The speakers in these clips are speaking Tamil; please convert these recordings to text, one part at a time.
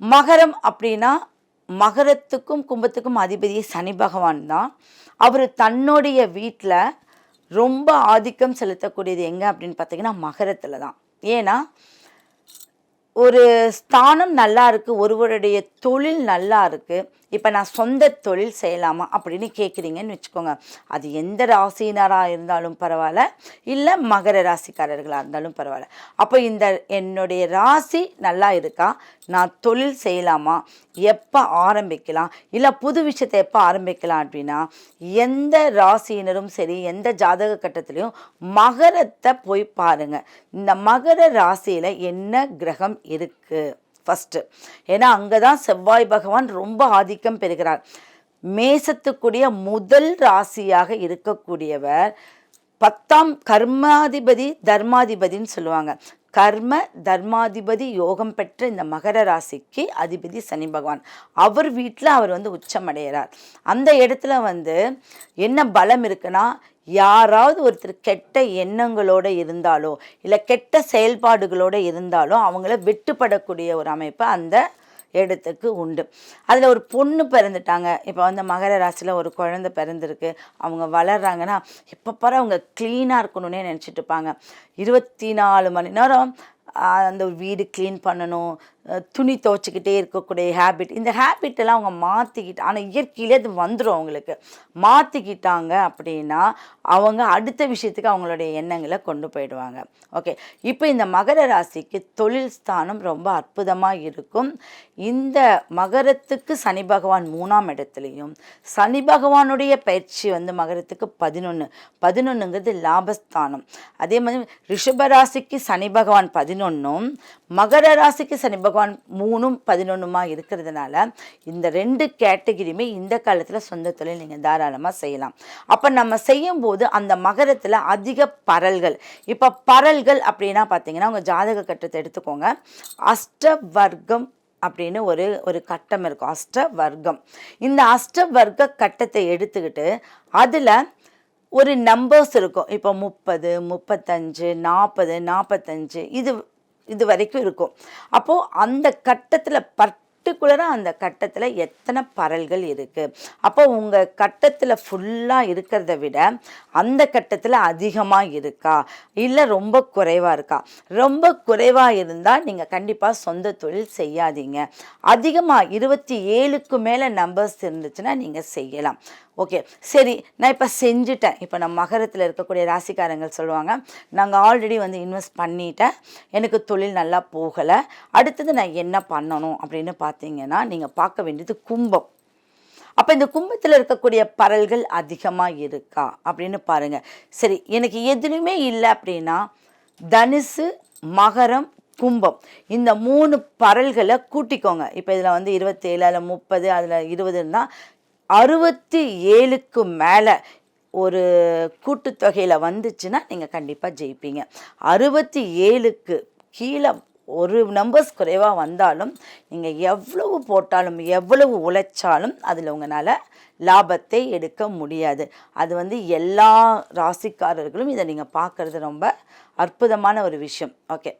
மகரம் அப்படின்னா மகரத்துக்கும் கும்பத்துக்கும் அதிபதி சனி பகவான் தான். அவர் தன்னுடைய வீட்டில் ரொம்ப ஆதிக்கம் செலுத்தக்கூடியது எங்கே அப்படின்னு பார்த்தீங்கன்னா மகரத்தில் தான். ஏன்னா ஒரு ஸ்தானம் நல்லா இருக்குது ஒருவருடைய தொழில் நல்லா இருக்குது இப்போ நான் சொந்த தொழில் செய்யலாமா அப்படின்னு கேட்குறீங்கன்னு வச்சுக்கோங்க. அது எந்த ராசினராக இருந்தாலும் பரவாயில்ல. இல்லை மகர ராசிக்காரர்களாக இருந்தாலும் பரவாயில்ல. அப்போ இந்த என்னுடைய ராசி நல்லா இருக்கா? நான் தொழில் செய்யலாமா? எப்போ ஆரம்பிக்கலாம்? இல்லை புது விஷயத்தை எப்போ ஆரம்பிக்கலாம் அப்படின்னா எந்த ராசியினரும் சரி எந்த ஜாதக கட்டத்துலேயும் மகரத்தை போய் பாருங்கள் இந்த மகர ராசியில் என்ன கிரகம் இருக்குது ஃபஸ்ட்டு ஏன்னா அங்கே தான் செவ்வாய் பகவான் ரொம்ப ஆதிக்கம் பெறுகிறார். மேசத்துக்குரிய முதல் ராசியாக இருக்கக்கூடியவர் பத்தாம் கர்மாதிபதி தர்மாதிபதின்னு சொல்லுவாங்க. கர்ம தர்மாதிபதி யோகம் பெற்ற இந்த மகர ராசிக்கு அதிபதி சனி பகவான். அவர் வீட்டில் அவர் வந்து உச்சமடைகிறார். அந்த இடத்துல வந்து என்ன பலம் இருக்குன்னா யாராவது ஒருத்தர் கெட்ட எண்ணங்களோட இருந்தாலோ இல்லை கெட்ட செயல்பாடுகளோடு இருந்தாலோ அவங்கள வெட்டுப்படக்கூடிய ஒரு அமைப்பு அந்த இடத்துக்கு உண்டு. அதில் ஒரு பொண்ணு பிறந்துட்டாங்க. இப்போ வந்து மகர ராசியில் ஒரு குழந்தை பிறந்திருக்கு. அவங்க வளர்றாங்கன்னா எப்போ பாரு அவங்க க்ளீனாக இருக்கணும்னே நினச்சிட்டு இருப்பாங்க. இருபத்தி நாலு மணி நேரம் அந்த வீடு க்ளீன் பண்ணணும். துணி துவைச்சிக்கிட்டே இருக்கக்கூடிய ஹேபிட் இந்த habit எல்லாம் அவங்க மாற்றிக்கிட்டு ஆனால் இயற்கையிலே அது வந்துடும் அவங்களுக்கு. மாற்றிக்கிட்டாங்க அப்படின்னா அவங்க அடுத்த விஷயத்துக்கு அவங்களுடைய எண்ணங்களை கொண்டு போயிடுவாங்க. ஓகே இப்போ இந்த மகர ராசிக்கு தொழில் ஸ்தானம் ரொம்ப அற்புதமாக இருக்கும். இந்த மகரத்துக்கு சனி பகவான் மூணாம் இடத்துலையும் சனி பகவானுடைய பயிற்சி வந்து மகரத்துக்கு பதினொன்று பதினொன்றுங்கிறது லாபஸ்தானம். அதே மாதிரி ரிஷபராசிக்கு சனி பகவான் பதினொன்றும் மகர ராசிக்கு சனி பகவான் மூணும் பதினொன்றுமாக இருக்கிறதுனால இந்த ரெண்டு கேட்டகிரியுமே இந்த காலத்தில் சொந்த தொழில் நீங்கள் தாராளமாக செய்யலாம். அப்போ நம்ம செய்யும்போது அந்த மகரத்தில் அதிக பரல்கள். இப்போ பரல்கள் அப்படின்னா பார்த்தீங்கன்னா உங்கள் ஜாதக கட்டத்தை எடுத்துக்கோங்க. அஷ்ட வர்க்கம் அப்படின்னு ஒரு ஒரு கட்டம் இருக்கும். அஷ்ட வர்க்கம் இந்த அஷ்ட வர்க்க கட்டத்தை எடுத்துக்கிட்டு அதில் ஒரு நம்பர்ஸ் இருக்கும். இப்போ முப்பது முப்பத்தஞ்சு நாற்பது நாற்பத்தஞ்சு இது இது வரைக்கும் இருக்கும். அப்போது அந்த கட்டத்தில் பர்டிகுலராக அந்த கட்டத்தில் எத்தனை பரல்கள் இருக்குது அப்போ உங்கள் கட்டத்தில் ஃபுல்லாக இருக்கிறத விட அந்த கட்டத்தில் அதிகமாக இருக்கா? இல்லை ரொம்ப குறைவாக இருக்கா? ரொம்ப குறைவாக இருந்தால் நீங்கள் கண்டிப்பாக சொந்த தொழில் செய்யாதீங்க. அதிகமாக இருபத்தி ஏழுக்கு மேலே நம்பர்ஸ் இருந்துச்சுன்னா நீங்கள் செய்யலாம். ஓகே சரி நான் இப்போ செஞ்சுட்டேன். இப்போ நம்ம மகரத்தில் இருக்கக்கூடிய ராசிக்காரங்கள் சொல்லுவாங்க நாங்கள் ஆல்ரெடி வந்து இன்வெஸ்ட் பண்ணிட்டேன். எனக்கு தொழில் நல்லா போகலை. அடுத்தது நான் என்ன பண்ணணும்? அப்படின்னு பார்த்தீங்கன்னா நீங்கள் பார்க்க வேண்டியது கும்பம். அப்போ இந்த கும்பத்தில் இருக்கக்கூடிய பரல்கள் அதிகமாக இருக்கா? அப்படின்னு பாருங்கள் சரி எனக்கு எதுலையுமே இல்லை அப்படின்னா தனுசு மகரம் கும்பம். இந்த மூணு பரல்களை கூட்டிக்கோங்க. இப்போ இதில் வந்து இருபத்தேழு அதில் முப்பது அதில் இருபதுன்னா அறுபத்தி ஏழுக்கு மேலே ஒரு கூட்டுத்தொகையில் வந்துச்சுன்னா நீங்கள் கண்டிப்பாக ஜெயிப்பீங்க. அறுபத்தி ஏழுக்கு கீழே ஒரு நம்பர்ஸ் குறைவாக வந்தாலும் நீங்கள் எவ்வளவு போட்டாலும் எவ்வளவு உழைச்சாலும் அதில் உங்களால் லாபத்தை எடுக்க முடியாது. அது வந்து எல்லா ராசிக்காரர்களும் இதை நீங்கள் பார்க்குறது ரொம்ப அற்புதமான ஒரு விஷயம். ஓகே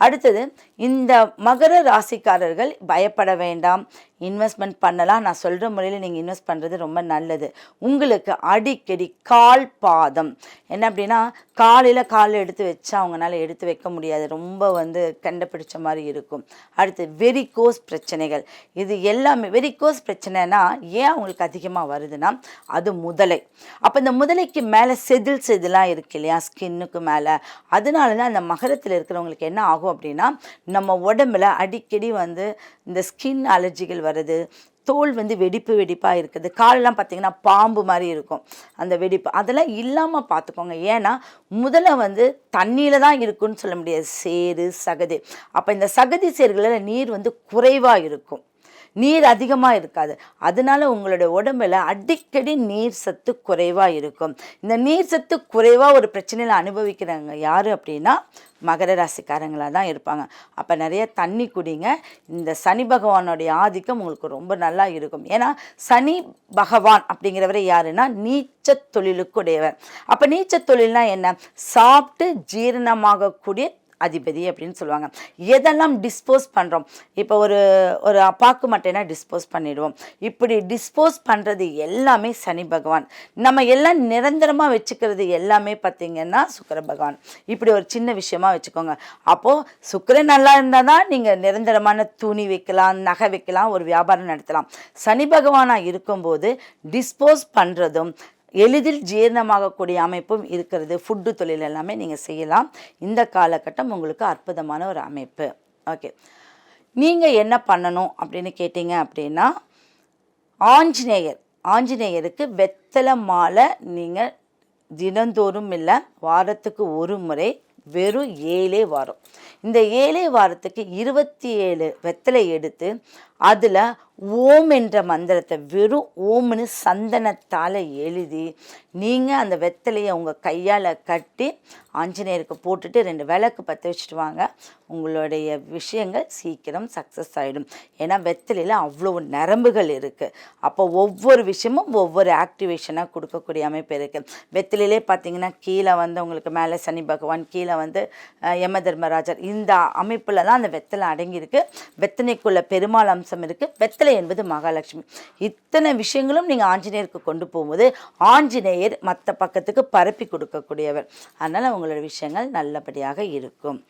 அடுத்தது இந்த மகர ராசிக்காரர்கள் பயப்பட வேண்டாம். இன்வெஸ்ட்மெண்ட் பண்ணலாம். நான் சொல்கிற முறையில் நீங்கள் இன்வெஸ்ட் பண்ணுறது ரொம்ப நல்லது. உங்களுக்கு அடிக்கடி கால் பாதம். என்ன அப்படின்னா காலையில் கால் எடுத்து வச்சா அவங்களால எடுத்து வைக்க முடியாது. ரொம்ப வந்து கண்டுபிடிச்ச மாதிரி இருக்கும். அடுத்து வெரிகோஸ் பிரச்சனைகள். இது எல்லாமே வெரிகோஸ் பிரச்சனைனா ஏன் அவங்களுக்கு அதிகமாக வருதுன்னா அது முதலை. அப்போ இந்த முதலைக்கு மேலே செதில் செதிலாக இருக்கு இல்லையா? ஸ்கின்னுக்கு மேலே. அதனால தான் அந்த மகரத்தில் இருக்கிறவங்களுக்கு என்ன ஆகும் அப்படின்னா நம்ம உடம்புல அடிக்கடி வந்து இந்த ஸ்கின் அலர்ஜிகள் வருது. தோல் வந்து வெடிப்பு வெடிப்பாக இருக்குது. காலெலாம் பார்த்தீங்கன்னா பாம்பு மாதிரி இருக்கும். அந்த வெடிப்பு அதெல்லாம் இல்லாமல் பார்த்துக்கோங்க ஏன்னா முதல்ல வந்து தண்ணியில் தான் இருக்குன்னு சொல்ல முடியாது. சேரு சகதி. அப்போ இந்த சகதி சேர்களில் நீர் வந்து குறைவாக இருக்கும். நீர் அதிகமாக இருக்காது. அதனால உங்களோட உடம்புல அடிக்கடி நீர் சத்து குறைவாக இருக்கும். இந்த நீர் சத்து குறைவாக ஒரு பிரச்சனையில் அனுபவிக்கிறாங்க யார் அப்படின்னா மகர ராசிக்காரங்களாக தான் இருப்பாங்க. அப்போ நிறைய தண்ணி குடிங்க. இந்த சனி பகவானுடைய ஆதிக்கம் உங்களுக்கு ரொம்ப நல்லா இருக்கும். ஏன்னா சனி பகவான் அப்படிங்கிறவரை யாருன்னா நீச்ச தொழிலுக்குடையவர். அப்போ நீச்ச தொழில்னா என்ன? சாப்பிட்டு ஜீரணமாகக்கூடிய அதிபதி அப்படின்னு சொல்லுவாங்க. எதெல்லாம் டிஸ்போஸ் பண்ணுறோம் இப்போ ஒரு ஒரு அப்பாக்கு மட்டைனா டிஸ்போஸ் பண்ணிடுவோம்? இப்படி டிஸ்போஸ் பண்ணுறது எல்லாமே சனி பகவான். நம்ம எல்லாம் நிரந்தரமாக வச்சுக்கிறது எல்லாமே பார்த்திங்கன்னா சுக்கர பகவான். இப்படி ஒரு சின்ன விஷயமா வச்சுக்கோங்க. அப்போது சுக்கரன் நல்லா இருந்தால் தான் நீங்கள் நிரந்தரமான துணி வைக்கலாம் நகை வைக்கலாம் ஒரு வியாபாரம் நடத்தலாம். சனி பகவானாக இருக்கும்போது டிஸ்போஸ் பண்ணுறதும் எளிதில் ஜீரணமாகக்கூடிய அமைப்பும் இருக்கிறது. ஃபுட்டு தொழில் எல்லாமே நீங்கள் செய்யலாம். இந்த காலகட்டம் உங்களுக்கு அற்புதமான ஒரு அமைப்பு. ஓகே நீங்கள் என்ன பண்ணணும் அப்படின்னு கேட்டிங்க அப்படின்னா ஆஞ்சநேயர் ஆஞ்சநேயருக்கு வெத்தலை மாலை நீங்கள் தினந்தோறும் இல்லை வாரத்துக்கு ஒரு முறை வெறும் ஏழே வாரம். இந்த ஏழே வாரத்துக்கு இருபத்தி ஏழு வெத்தலை எடுத்து அதில் ஓம் என்ற மந்திரத்தை வெறும் ஓம்னு சந்தனத்தால் எழுதி நீங்கள் அந்த வெத்தலையை உங்கள் கையால் கட்டி ஆஞ்சநேயருக்கு போட்டுட்டு ரெண்டு விளக்கு பற்ற வச்சுட்டு வாங்க. உங்களுடைய விஷயங்கள் சீக்கிரம் சக்ஸஸ் ஆகிடும் ஏன்னா வெத்தலையில் அவ்வளோ நரம்புகள் இருக்குது அப்போ ஒவ்வொரு விஷயமும் ஒவ்வொரு ஆக்டிவேஷனாக கொடுக்கக்கூடிய அமைப்பு இருக்குது வெத்தலையிலே பார்த்தீங்கன்னா கீழே வந்து உங்களுக்கு மேலே சனி பகவான் கீழே வந்து யம தர்மராஜர். இந்த அமைப்பில் தான் அந்த வெத்தலை அடங்கியிருக்கு. வெத்தனைக்குள்ள பெருமாள் அம்சம் இருக்குது வெத்தலை என்பது மகாலட்சுமி. இத்தனை விஷயங்களும் நீங்கள் ஆஞ்சநேயருக்கு கொண்டு போகும்போது ஆஞ்சநேயர் மற்ற பக்கத்துக்கு பரப்பி கொடுக்கக்கூடியவர். அதனால் உங்களோட விஷயங்கள் நல்லபடியாக இருக்கும்.